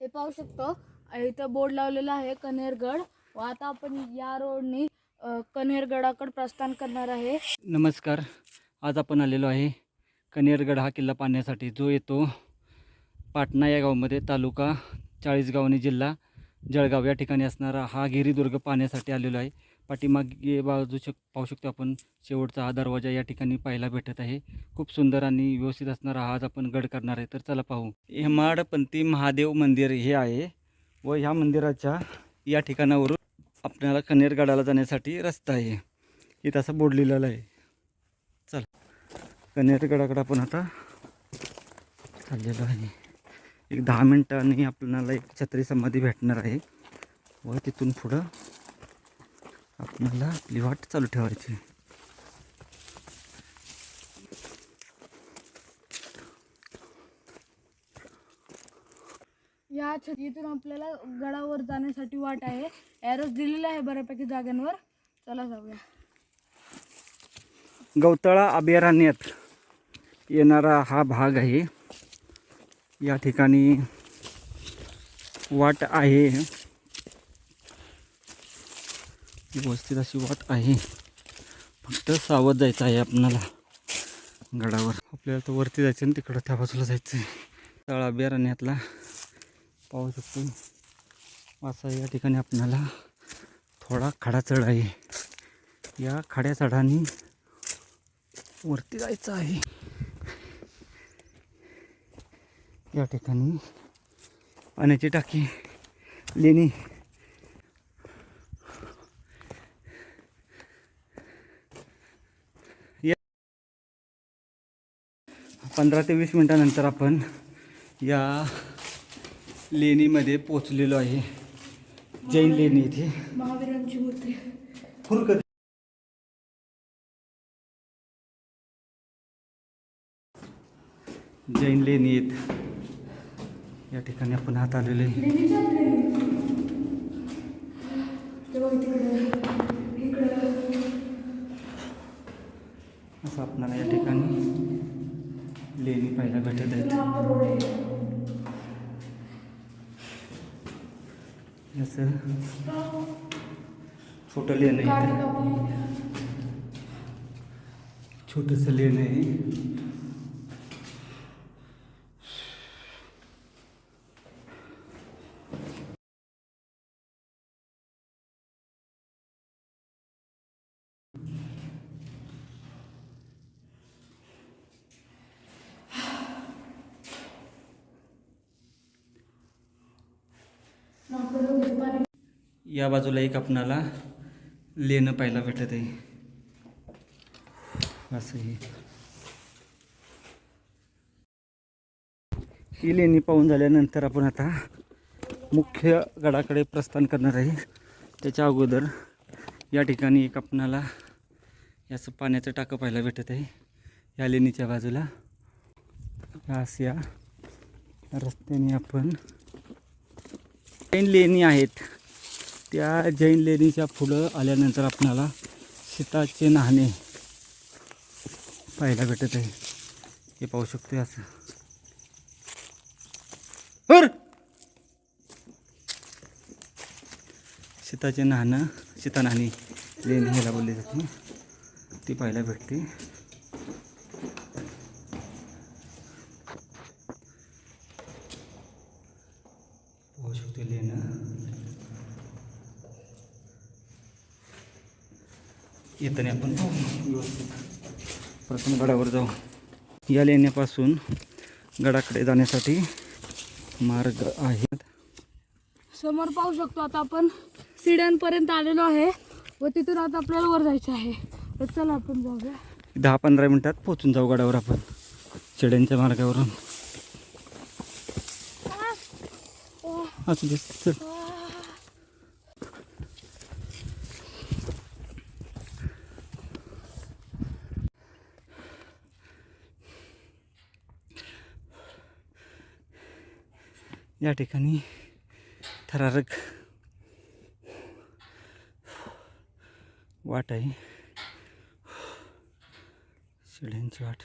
हे पाहू शकतो. इथं बोर्ड लावलेला आहे कन्हेरगड. व आता आपण या रोडनी कन्हेरगडाकडे प्रस्थान करणार आहे. नमस्कार. आज आपण आलेलो आहे कन्हेरगड हा किल्ला पाहण्यासाठी. जो येतो पाटणा या गावामध्ये तालुका चाळीसगाव आणि जिल्हा जळगाव या ठिकाणी असणारा हा गिरीदुर्ग पाहण्यासाठी आलेलो आहे. पाठीमागे बाजू शक पाहू शकतो आपण शेवटचा हा दरवाजा या ठिकाणी पाहायला भेटत आहे. खूप सुंदर आणि व्यवस्थित असणारा हा आज आपण गड करणार आहे. तर चला पाहू. हेमाडपंथी महादेव मंदिर हे आहे व ह्या मंदिराच्या या ठिकाणावरून आपल्याला कनेरगडाला जाण्यासाठी रस्ता आहे. इथं असा बोर्ड लिहिलेला आहे. चल. कन्यारगडाकडं आपण आता चाललेलो आहे. एक दहा मिनटांनी आपल्याला एक छत्री समाधी भेटणार आहे व तिथून पुढं आपल्याला आपली वाट चालू ठेवायची. या छत्रीतून आपल्याला गडावर जाण्यासाठी वाट आहे. एरोज दिलेला आहे बऱ्यापैकी जागांवर. चला जाऊया. गवतळा अभयारण्यात येणारा हा भाग आहे. या ठिकाणी वाट आहे. व्यवस्थित अशी वाट आहे. फक्त सावध जायचं आहे आपणाला गडावर. आपल्याला तर वरती जायचं आणि तिकडं त्या बाजूला जायचं आहे तळा अभयारण्यातला पाहू शकतो. असा या ठिकाणी आपणाला थोडा खडा चढ आहे. या खड्या चढाने वरती जायचं आहे. या ठिकाणी पाण्याची टाकी लेणी पंधरा ते वीस मिनटानंतर आपण या लेणीमध्ये पोचलेलो आहे. जैन लेणी इथे. महावीरांची मूर्ती. फुरकत जैन लेणी आहेत. या ठिकाणी आपण हात आलेले आहे. असं आपल्याला या ठिकाणी लेणी पाहायला भेटत आहेत. असं. छोटं लेणं आहे. छोटंसं लेणं आहे. या बाजूला एक आपणाला लेणं पाहायला भेटत आहे असं हे. ही लेणी पाहून झाल्यानंतर आपण आता मुख्य गडाकडे प्रस्थान करणार आहे. त्याच्या अगोदर या ठिकाणी एक आपणाला याचं पाण्याचं टाकं पाहायला भेटत आहे. या लेणीच्या बाजूला. या रस्त्याने आपण जैन लेणी आहेत. त्या जैन लेणीच्या पुढं आल्यानंतर आपणाला शेताचे नाणे पाहायला भेटत आहे. हे पाहू शकतो असं. बर सीताचे नाणं सीता नाणी लेणी ह्याला बोलली जाते. ती पाहायला भेटते पाहू शकतो लेणं येताना आपण व्यवस्थित प्रथम गडावर जाऊ. या लेण्यापासून गडाकडे जाण्यासाठी मार्ग आहेत. समोर पाहू शकतो आता आपण सिड्यांपर्यंत आलेलो आहे व तिथून आता आपल्याला वर जायचं आहे. तर चला आपण जाऊया. दहा पंधरा मिनटात पोचून जाऊ गडावर आपण. चिड्यांच्या मार्गावरून. असू दे चल. या ठिकाणी थरारक वाट आहे. शिड्यांची वाट.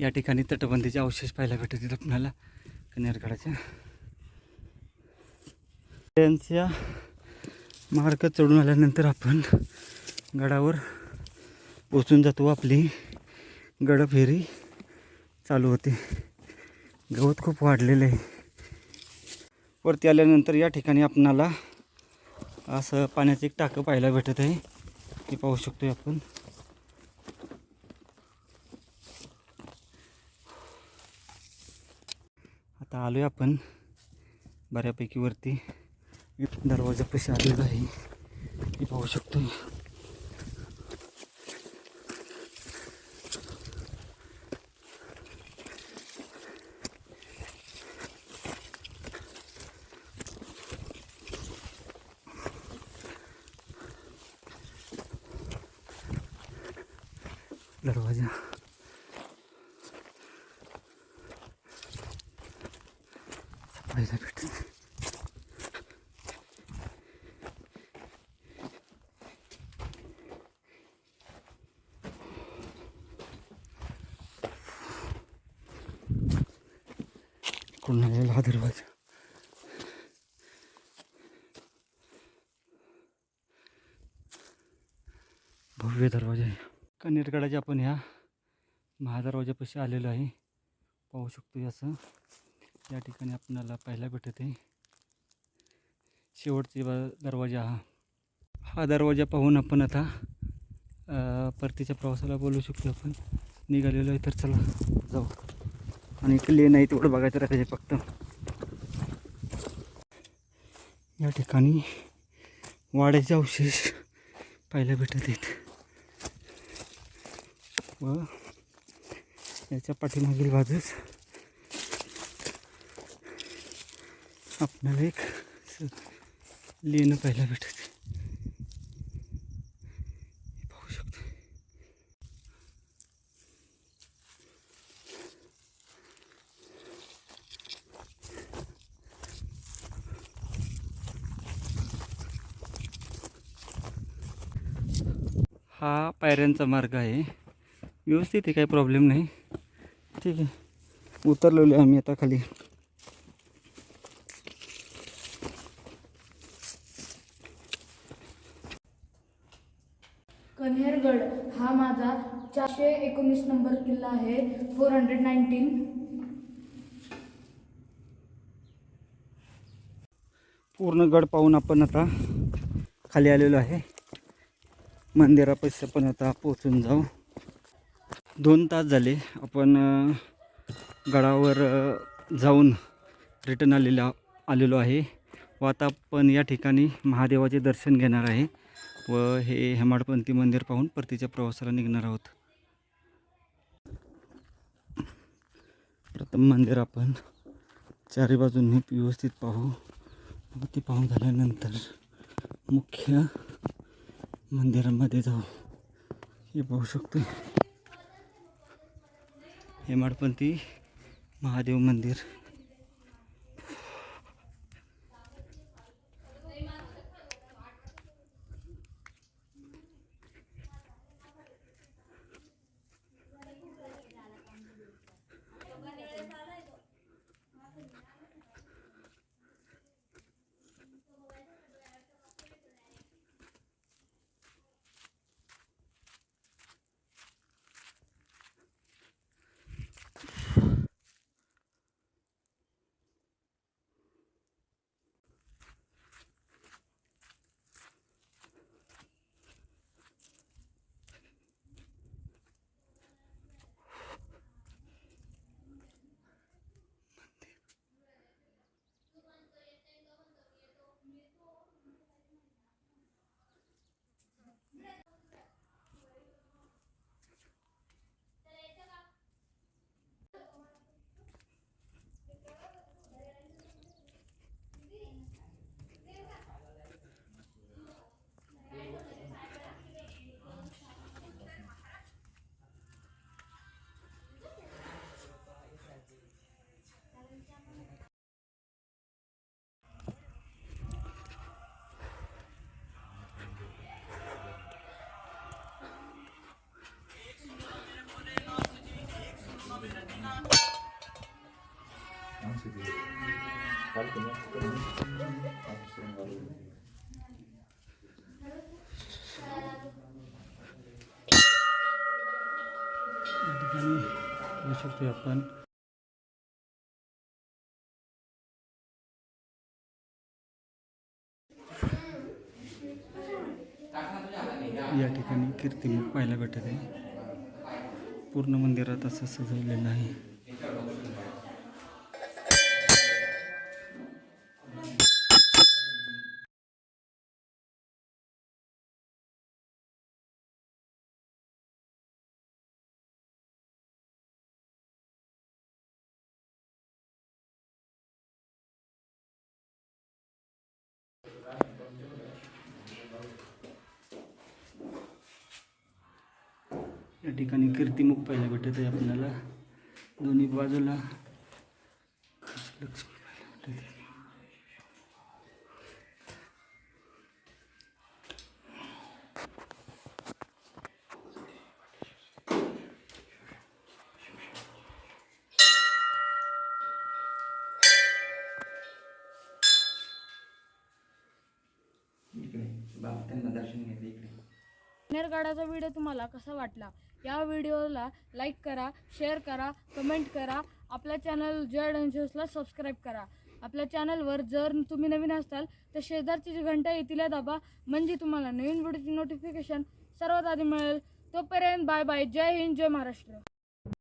या ठिकाणी तटबंदीचे अवशेष पाहायला भेटतील आपल्याला कन्यारगडाच्या. त्यांच्या मार्ग चढून आल्यानंतर आपण गडावर पोचून जातो. आपली गडफेरी चालू होते. गवत खूप वाढलेलं आहे. वरती आल्यानंतर या ठिकाणी आपणाला असं पाण्याचं एक टाकं पाहायला भेटत आहे. ते पाहू शकतो आपण. आता आहे आपण बऱ्यापैकी वरती. दरवाजा पैसे आलेला आहे. हे पाहू शकतो दरवाजा पाहायला भेटत इकडून हा दरवाजा भव्य दरवाजा. आहे कनेरगडाच्या आपण ह्या महादरवाजापाशी आलेलो आहे. पाहू शकतो असं. या ठिकाणी आपणाला पाहायला भेटत आहे. शेवटचे दरवाजा हा. हा दरवाजा पाहून आपण आता परतीच्या प्रवासाला बोलू शकतो आपण. निघालेलो आहे तर चला जाऊ. आणि इकडले नाही तेवढं बघायचं राहायचे फक्त. या ठिकाणी वाड्याचे अवशेष पाहायला भेटत आहेत. व याच्या पाठीमागील बाजूस आपल्याला एक लिहिणं लेणं पाहायला भेटत. पाहू शकतो. हा पायऱ्यांचा मार्ग आहे. व्यवस्थित आहे काही प्रॉब्लेम नाही. ठीक आहे. उतरलेलो आहे आम्ही आता खाली. कन्हेरगड हा माझा चारशे एकोणीस नंबर किल्ला आहे. फोर हंड्रेड नाईन्टीन पूर्ण गड पाहून आपण आता खाली आलेलो आहे. मंदिरापाशी आपण आता पोचून जाऊ. दोन तास झाले आपण गडावर जाऊन रिटर्न आलेलो आलेलो आहे. व आता आपण या ठिकाणी महादेवाचे दर्शन घेणार आहे. व हे हेमाडपंथी मंदिर पाहून परतीच्या प्रवासाला निघणार आहोत. प्रथम मंदिर आपण चारी बाजूंनी व्यवस्थित पाहू. ते पाहून झाल्यानंतर मुख्य मंदिरामध्ये जाऊ. हे पाहू शकतो हेमाडपंथी महादेव मंदिर. शकतो आपण या ठिकाणी कीर्तिमुख पाहायला भेटत आहे. पूर्ण मंदिरात असं सजवलेलं आहे. या ठिकाणी कीर्तिमुख पाहायला भेटत आहे आपल्याला. दोन्ही बाजूला इकडे बाबा त्यांना दर्शन घेतले इकडे. कन्हेरगडाचा व्हिडिओ तुम्हाला कसा वाटला? या व्हिडिओला लाईक करा शेअर करा कमेंट करा. आपल्या चॅनल जय न्यूजला सबस्क्राईब करा. आपल्या चॅनलवर जर तुम्ही नवीन असाल तर शेजारची जी घंटा येतील तिला दाबा. म्हणजे तुम्हाला नवीन व्हिडिओची नोटिफिकेशन सर्वात आधी मिळेल. तोपर्यंत बाय बाय जय हिंद जय महाराष्ट्र.